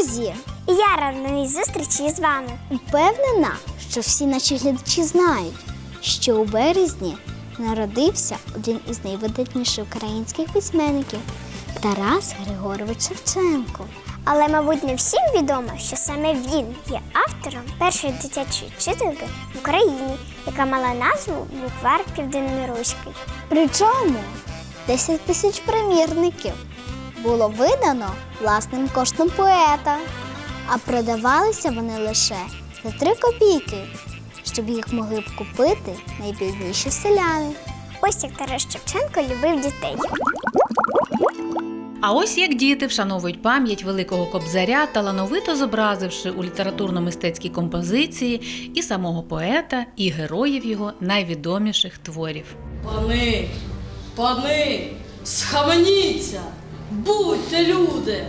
друзі! Я рада новій зустрічі з вами. Впевнена, що всі наші глядачі знають, що у березні народився один із найвидатніших українських письменників Тарас Григорович Шевченко. Але, мабуть, не всім відомо, що саме він є автором першої дитячої вчительки в Україні, яка мала назву Буквар Південноруський. Причому 10 тисяч примірників було видано власним коштом поета, а продавалися вони лише за 3 копійки, щоб їх могли б купити найбідніші селяни. Ось як Тарас Шевченко любив дітей. А ось як діти вшановують пам'ять великого кобзаря, талановито зобразивши у літературно-мистецькій композиції і самого поета, і героїв його найвідоміших творів. Пани, пани, схаменіться, будьте люди,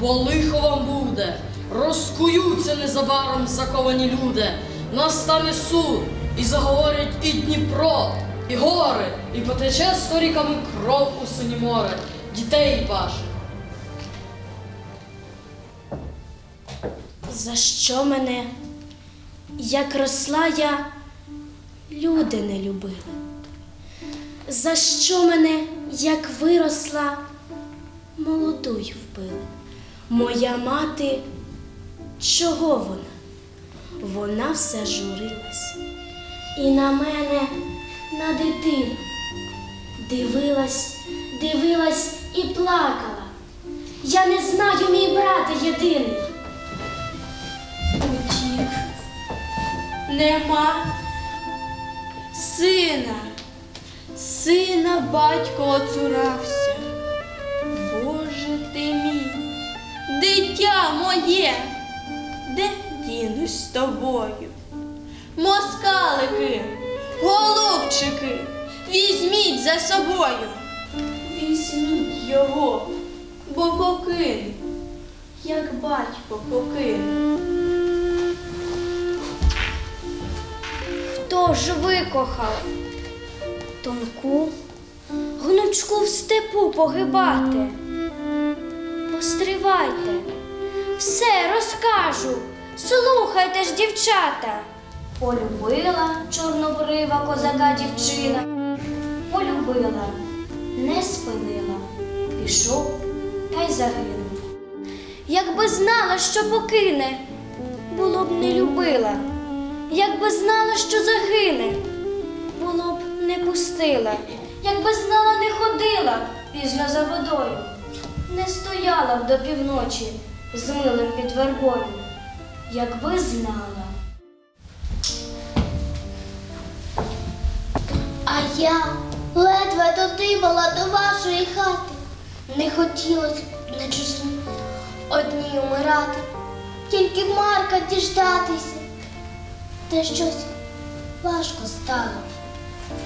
бо лихо вам буде, розкуються незабаром заковані люди, настане суд, і заговорять і Дніпро, і гори, і потече сторіками кров у сині море, дітей ваших. За що мене, як росла я, люди не любили? За що мене, як виросла, молодую вбили? Моя мати, чого вона? Вона все журилась. І на мене, на дитину, дивилась, дивилась і плакала. Я не знаю, мій брат єдиний. Утік. Нема сина. Сина батько оцурався. Дитя моє, де дінусь з тобою? Москалики, голубчики, візьміть за собою. Візьміть його, бо покину, як батько покину. Хто ж викохав? Тонку, гнучку в степу погибати. Постривайте, все розкажу, слухайте ж, дівчата. Полюбила чорнобрива козака дівчина, полюбила, не спинила, пішов та й загинув. Якби знала, що покине, було б не любила. Якби знала, що загине, було б не пустила. Якби знала, не ходила пізно за водою, не стояла б до півночі з милим під вербою. Якби знала. А я ледве додибала до вашої хати. Не хотілося б на чужі одній умирати, тільки Марка діждатися. Та щось важко стало.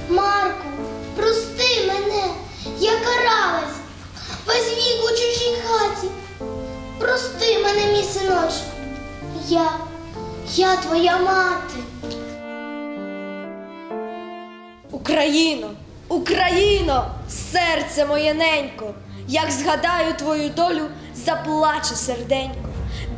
Марку, прости мене, я каралась весь вік у чужій хаті. Прости мене, мій синочку. Я, я твоя мати. Україно, Україно, серце моє ненько, як згадаю твою долю, заплаче серденько.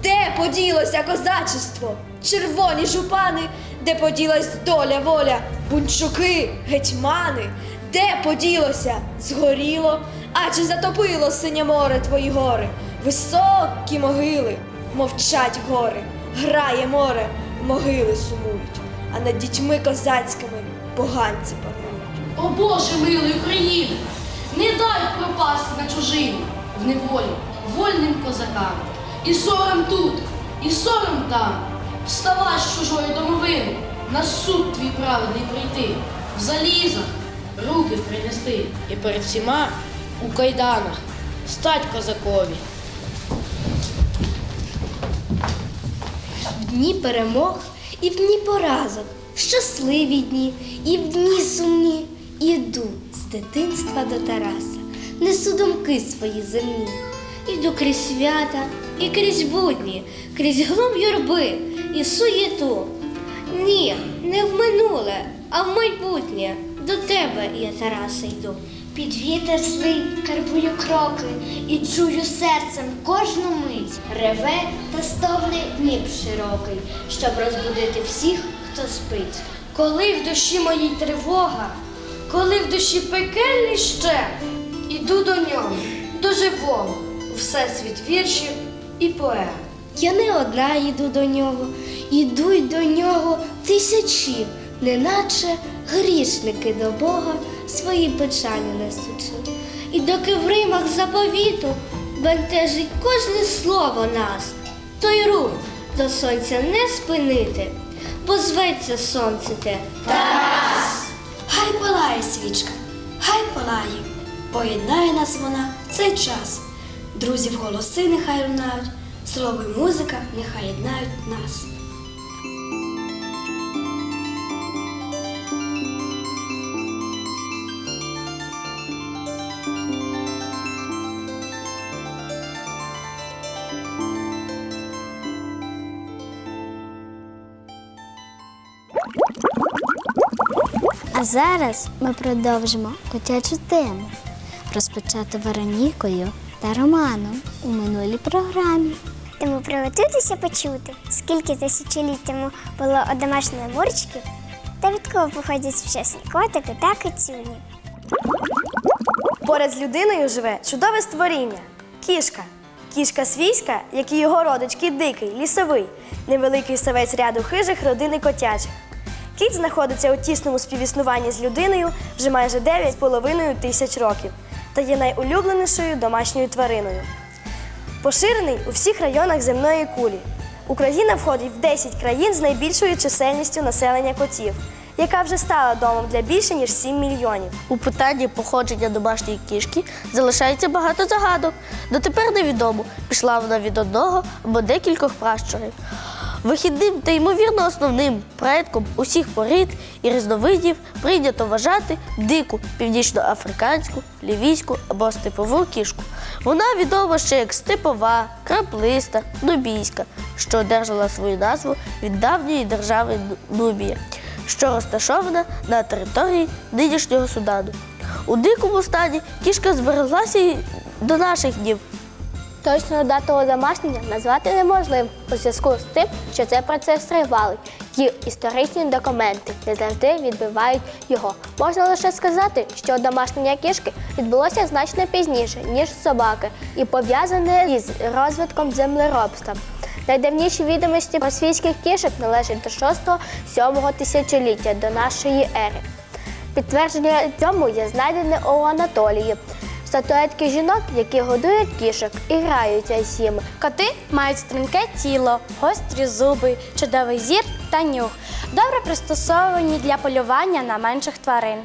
Де поділося козачество, червоні жупани, де поділась доля воля, бунчуки, гетьмани, де поділося, згоріло, а чи затопило синє море твої гори, високі могили, мовчать гори, грає море, могили сумують, а над дітьми козацькими поганці панують. О Боже милий Україна, не дай пропасти на чужині, в неволі, вольним козакам. І сором тут, і сором там. Вставай з чужої домовини, на суд твій праведний прийти, в залізах руки принести. І перед всіма у кайданах стать козакові. Дні перемог і в дні поразок, щасливі дні, і в дні сумні. Іду з дитинства до Тараса, несу думки свої земні. Іду крізь свята і крізь будні, крізь глум юрби і суєту. Ні, не в минуле, а в майбутнє. До тебе я, Тараса, йду. Під вітер злий карбую кроки і чую серцем кожну мить. Реве та стогне Дніп широкий, щоб розбудити всіх, хто спить. Коли в душі моїй тривога, коли в душі пекельний ще, іду до нього, до живого, у всесвіт віршів і поем. Я не одна йду до нього, ідуть до нього тисячі, неначе грішники до Бога свої печалі несучи. І доки в римах заповіту бентежить кожне слово нас, той рух до сонця не спинити, бо зветься сонце те. Хай палає свічка, хай палає, поєднає нас вона в цей час. Друзів голоси нехай лунають, слово й музика нехай єднають нас. А зараз ми продовжимо котячу тему, розпочату Веронікою та Романом у минулій програмі. Тому приготуйтеся почути, скільки тисячоліть тому було одомашнено мурчиків та від кого походять сучасні котики та кицюні. Поряд з людиною живе чудове створіння кішка. Кішка свійська, як і його родич, кіт дикий, лісовий, невеликий савець ряду хижих родини котячих. Кіт знаходиться у тісному співіснуванні з людиною вже майже 9,5 тисяч років та є найулюбленішою домашньою твариною. Поширений у всіх районах земної кулі. Україна входить в 10 країн з найбільшою чисельністю населення котів, яка вже стала домом для більше ніж 7 мільйонів. У питанні походження домашньої кішки залишається багато загадок. Дотепер невідомо, пішла вона від одного або декількох пращурів. Вихідним та ймовірно основним предком усіх порід і різновидів прийнято вважати дику північноафриканську, лівійську або степову кішку. Вона відома ще як степова, краплиста, нубійська, що одержала свою назву від давньої держави Нубія що розташована на території нинішнього Судану. У дикому стані кішка збереглася і до наших днів. Точну дату одомашнення назвати неможливо у зв'язку з тим, що це процес тривалий. І історичні документи не завжди відбивають його. Можна лише сказати, що одомашнення кішки відбулося значно пізніше, ніж собаки, і пов'язане із розвитком землеробства. Найдавніші відомості про свійських кішок належать до 6-7 тисячоліття до нашої ери. Підтвердження цьому є знайдене у Анатолії. Статуетки жінок, які годують кішок і граються з ними. Коти мають струнке тіло, гострі зуби, чудовий зір та нюх, добре пристосовані для полювання на менших тварин.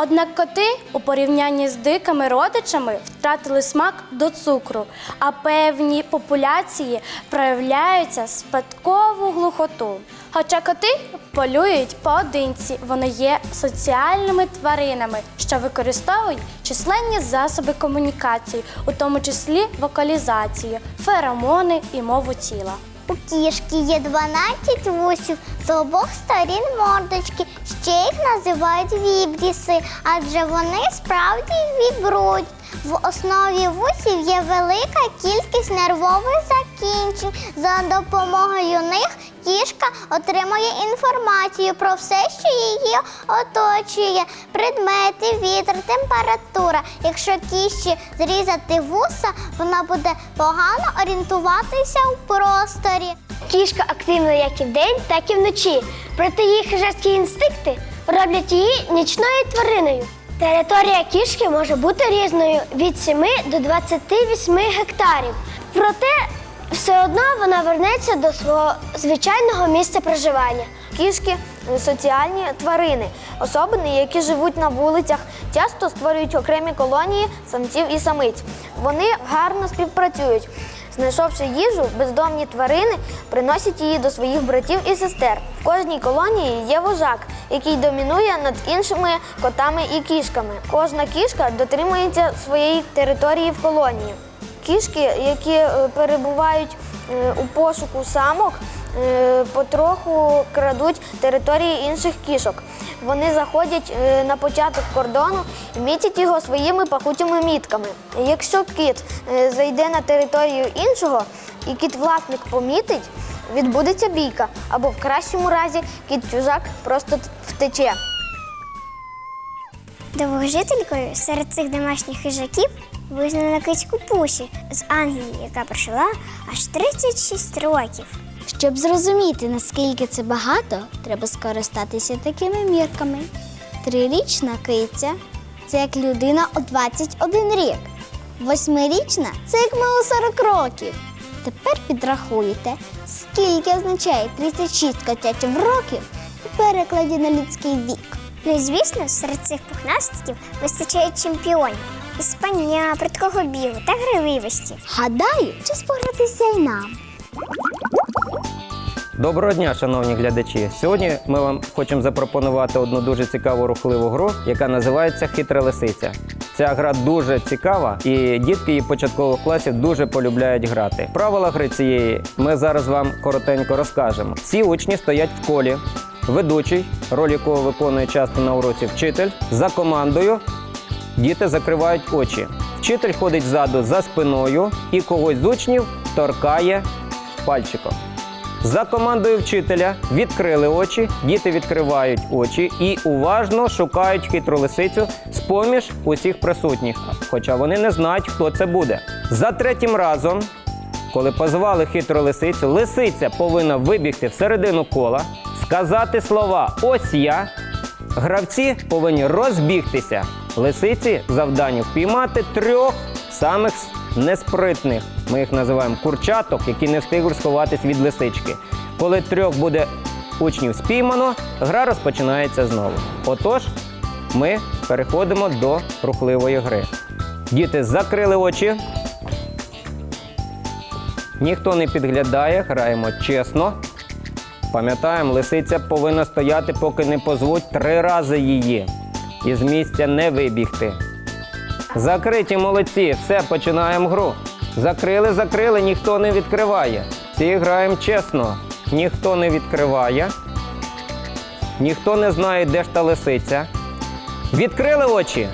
Однак коти у порівнянні з дикими родичами втратили смак до цукру, а певні популяції проявляються спадкову глухоту. Хоча коти полюють поодинці, вони є соціальними тваринами, що використовують численні засоби комунікації, у тому числі вокалізацію, феромони і мову тіла. У кішки є 12 вусів з обох сторін мордочки. Ще їх називають вібріси, адже вони справді вібрують. В основі вусів є велика кількість нервових закінчень. За допомогою них кішка отримує інформацію про все, що її оточує: предмети, вітер, температура. Якщо кішці зрізати вуса, вона буде погано орієнтуватися у просторі. Кішка активна як і вдень, так і вночі. Проте її хижацькі інстинкти роблять її нічною твариною. Територія кішки може бути різною від 7 до 28 гектарів. Проте все одно вона вернеться до свого звичайного місця проживання. Кішки соціальні тварини. Особини, які живуть на вулицях, часто створюють окремі колонії самців і самиць. Вони гарно співпрацюють. Знайшовши їжу, бездомні тварини приносять її до своїх братів і сестер. В кожній колонії є вожак, який домінує над іншими котами і кішками. Кожна кішка дотримується своєї території в колонії. Кішки, які е, перебувають е, у пошуку самок, е, потроху крадуть території інших кішок. Вони заходять на початок кордону і мітять його своїми пахучими мітками. Якщо кіт зайде на територію іншого і кіт-власник помітить, відбудеться бійка, або в кращому разі кіт-чужак просто втече. Довгожителькою серед цих домашніх хижаків визнана кицьку Пусі з Англії, яка прожила аж 36 років. Щоб зрозуміти, наскільки це багато, треба скористатися такими мірками. Трирічна киця це як людина у 21 рік. Восьмирічна це як ми у 40 років. Тепер підрахуйте, скільки означає 36 котячих років у перекладі на людський вік. Ну і звісно, серед цих пухнастиків вистачає чемпіонів спання, прудкого бігу та грививості. Гадаю, час погратися й нам. Доброго дня, шановні глядачі. Сьогодні ми вам хочемо запропонувати одну дуже цікаву рухливу гру, яка називається Хитра лисиця. Ця гра дуже цікава, і дітки її початкових класів дуже полюбляють грати. Правила гри цієї ми зараз вам коротенько розкажемо. Всі учні стоять в колі. Ведучий, роль якого виконує часто на уроці вчитель, за командою діти закривають очі. Вчитель ходить ззаду за спиною і когось з учнів торкає пальчиком. За командою вчителя відкрили очі, діти відкривають очі і уважно шукають хитру лисицю з-поміж усіх присутніх, хоча вони не знають, хто це буде. За третім разом, коли позвали хитру лисицю, лисиця повинна вибігти всередину кола, сказати слова Ось я. Гравці повинні розбігтися. Лисиці завдання впіймати трьох самих неспритних. Ми їх називаємо курчаток, які не встигли сховатись від лисички. Коли трьох буде учнів спіймано, гра розпочинається знову. Отож, ми переходимо до рухливої гри. Діти закрили очі. Ніхто не підглядає, граємо чесно. Пам'ятаємо, лисиця повинна стояти, поки не позвуть три рази її. І з місця не вибігти. Закриті молодці, все, починаємо гру. Закрили, закрили, ніхто не відкриває. Всі граємо чесно. Ніхто не відкриває. Ніхто не знає, де ж та лисиця. Відкрили очі.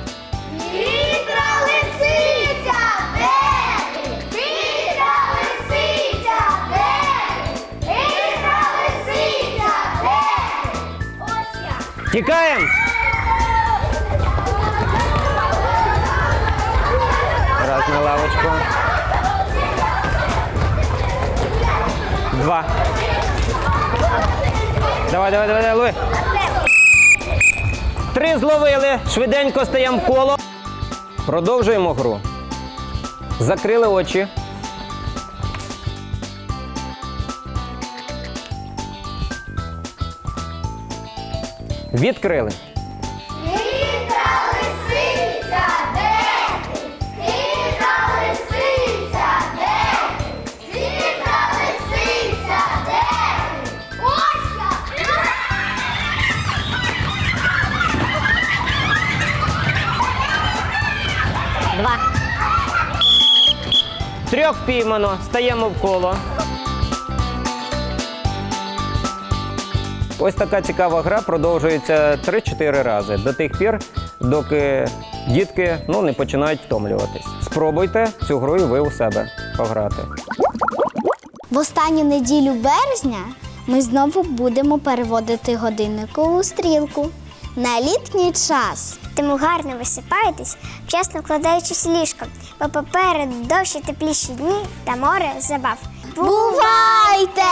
Хитра лисиця, де? Хитра лисиця, де? Хитра лисиця, де? Ось я. Тікаємо! Раз на лавочку. Два. Давай, давай, давай, давай, лови. Три зловили. Швиденько стаємо коло. Продовжуємо гру. Закрили очі. Відкрили. Трьох впіймано, стаємо в коло. Ось така цікава гра продовжується 3-4 рази до тих пір, доки дітки ну, не починають втомлюватись. Спробуйте цю гру і ви у себе пограти. В останню неділю березня ми знову будемо переводити годинникову стрілку на літній час. Тому гарно висипайтесь, вчасно вкладаючись ліжком, бо попереду довші тепліші дні та море забав. Бувайте!